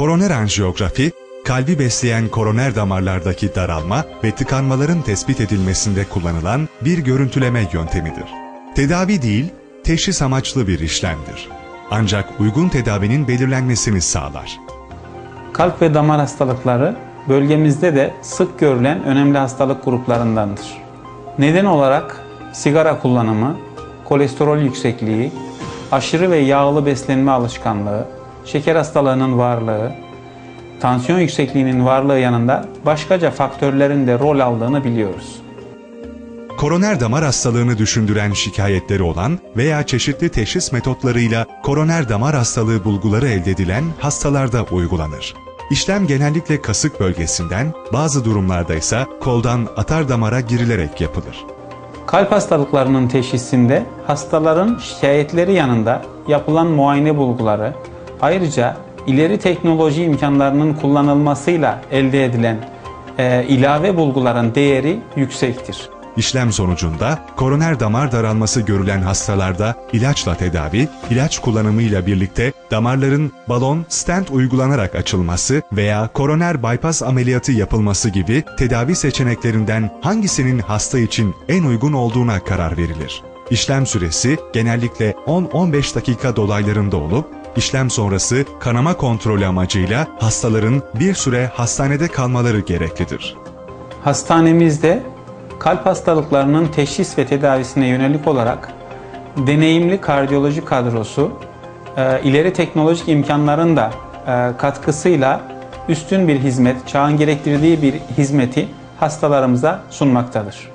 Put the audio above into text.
Koroner anjiyografi, kalbi besleyen koroner damarlardaki daralma ve tıkanmaların tespit edilmesinde kullanılan bir görüntüleme yöntemidir. Tedavi değil, teşhis amaçlı bir işlemdir. Ancak uygun tedavinin belirlenmesini sağlar. Kalp ve damar hastalıkları bölgemizde de sık görülen önemli hastalık gruplarındandır. Neden olarak sigara kullanımı, kolesterol yüksekliği, aşırı ve yağlı beslenme alışkanlığı, şeker hastalığının varlığı, tansiyon yüksekliğinin varlığı yanında başkaca faktörlerin de rol aldığını biliyoruz. Koroner damar hastalığını düşündüren şikayetleri olan veya çeşitli teşhis metotlarıyla koroner damar hastalığı bulguları elde edilen hastalarda uygulanır. İşlem genellikle kasık bölgesinden, bazı durumlarda ise koldan atar damara girilerek yapılır. Kalp hastalıklarının teşhisinde hastaların şikayetleri yanında yapılan muayene bulguları, ayrıca ileri teknoloji imkanlarının kullanılmasıyla elde edilen e, ilave bulguların değeri yüksektir. İşlem sonucunda koroner damar daralması görülen hastalarda ilaçla tedavi, ilaç kullanımıyla birlikte damarların balon, stent uygulanarak açılması veya koroner bypass ameliyatı yapılması gibi tedavi seçeneklerinden hangisinin hasta için en uygun olduğuna karar verilir. İşlem süresi genellikle 10-15 dakika dolaylarında olup işlem sonrası kanama kontrolü amacıyla hastaların bir süre hastanede kalmaları gereklidir. Hastanemizde kalp hastalıklarının teşhis ve tedavisine yönelik olarak deneyimli kardiyoloji kadrosu, e, ileri teknolojik imkanların da e, katkısıyla üstün bir hizmet, çağın gerektirdiği bir hizmeti hastalarımıza sunmaktadır.